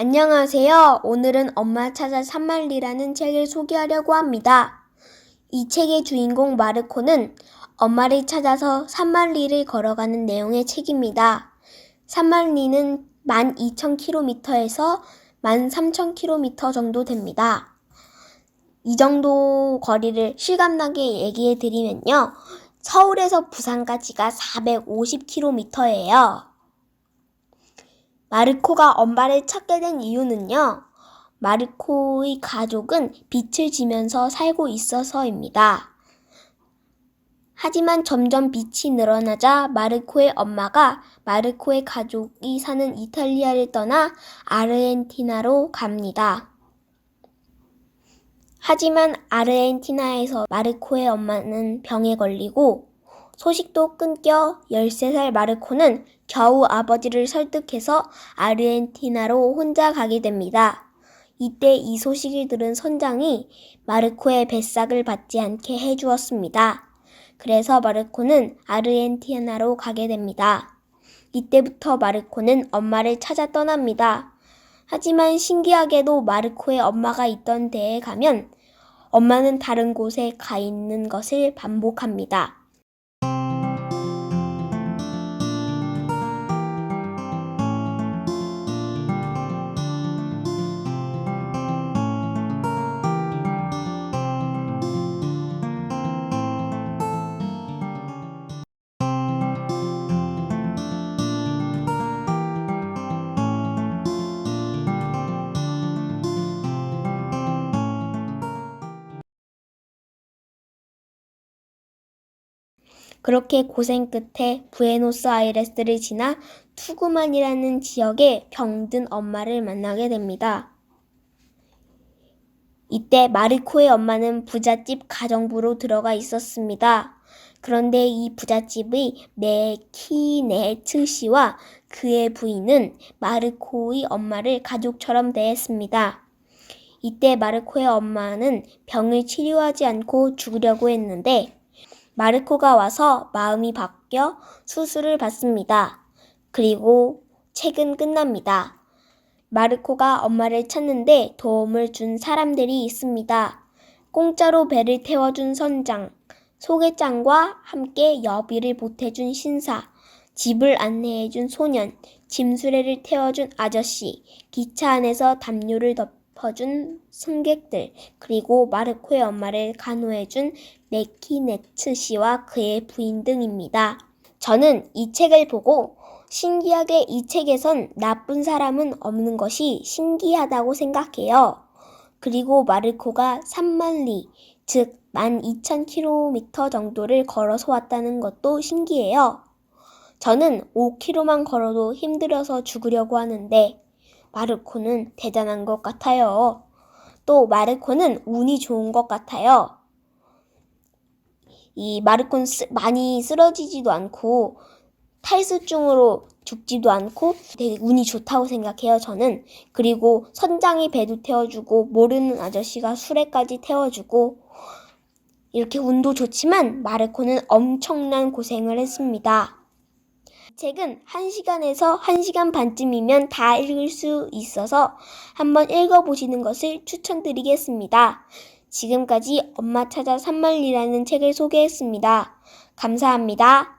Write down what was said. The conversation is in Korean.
안녕하세요. 오늘은 엄마 찾아 산말리라는 책을 소개하려고 합니다. 이 책의 주인공 마르코는 엄마를 찾아서 산말리를 걸어가는 내용의 책입니다. 산말리는 12,000km에서 13,000km 정도 됩니다. 이 정도 거리를 실감나게 얘기해 드리면요. 서울에서 부산까지가 450km예요. 마르코가 엄마를 찾게 된 이유는요. 마르코의 가족은 빚을 지면서 살고 있어서입니다. 하지만 점점 빚이 늘어나자 마르코의 엄마가 마르코의 가족이 사는 이탈리아를 떠나 아르헨티나로 갑니다. 하지만 아르헨티나에서 마르코의 엄마는 병에 걸리고 소식도 끊겨 13살 마르코는 겨우 아버지를 설득해서 아르헨티나로 혼자 가게 됩니다. 이때 이 소식을 들은 선장이 마르코의 뱃삭을 받지 않게 해주었습니다. 그래서 마르코는 아르헨티나로 가게 됩니다. 이때부터 마르코는 엄마를 찾아 떠납니다. 하지만 신기하게도 마르코의 엄마가 있던 데에 가면 엄마는 다른 곳에 가 있는 것을 반복합니다. 그렇게 고생 끝에 부에노스아이레스를 지나 투구만이라는 지역에 병든 엄마를 만나게 됩니다. 이때 마르코의 엄마는 부잣집 가정부로 들어가 있었습니다. 그런데 이 부잣집의 네키네츠 씨와 그의 부인은 마르코의 엄마를 가족처럼 대했습니다. 이때 마르코의 엄마는 병을 치료하지 않고 죽으려고 했는데 마르코가 와서 마음이 바뀌어 수술을 받습니다. 그리고 책은 끝납니다. 마르코가 엄마를 찾는데 도움을 준 사람들이 있습니다. 공짜로 배를 태워준 선장, 소개장과 함께 여비를 보태준 신사, 집을 안내해준 소년, 짐수레를 태워준 아저씨, 기차 안에서 담요를 덮 어준 승객들, 그리고 마르코의 엄마를 간호해준 네키네츠 씨와 그의 부인 등입니다. 저는 이 책을 보고 신기하게 이 책에선 나쁜 사람은 없는 것이 신기하다고 생각해요. 그리고 마르코가 3만 리, 즉 12,000km 정도를 걸어서 왔다는 것도 신기해요. 저는 5km만 걸어도 힘들어서 죽으려고 하는데 마르코는 대단한 것 같아요. 또 마르코는 운이 좋은 것 같아요. 이 마르코는 쓰, 많이 쓰러지지도 않고 탈수증으로 죽지도 않고 되게 운이 좋다고 생각해요, 저는. 그리고 선장이 배도 태워주고, 모르는 아저씨가 수레까지 태워주고, 이렇게 운도 좋지만 마르코는 엄청난 고생을 했습니다. 이 책은 1시간에서 1시간 반쯤이면 다 읽을 수 있어서 한번 읽어보시는 것을 추천드리겠습니다. 지금까지 엄마 찾아 산말리라는 책을 소개했습니다. 감사합니다.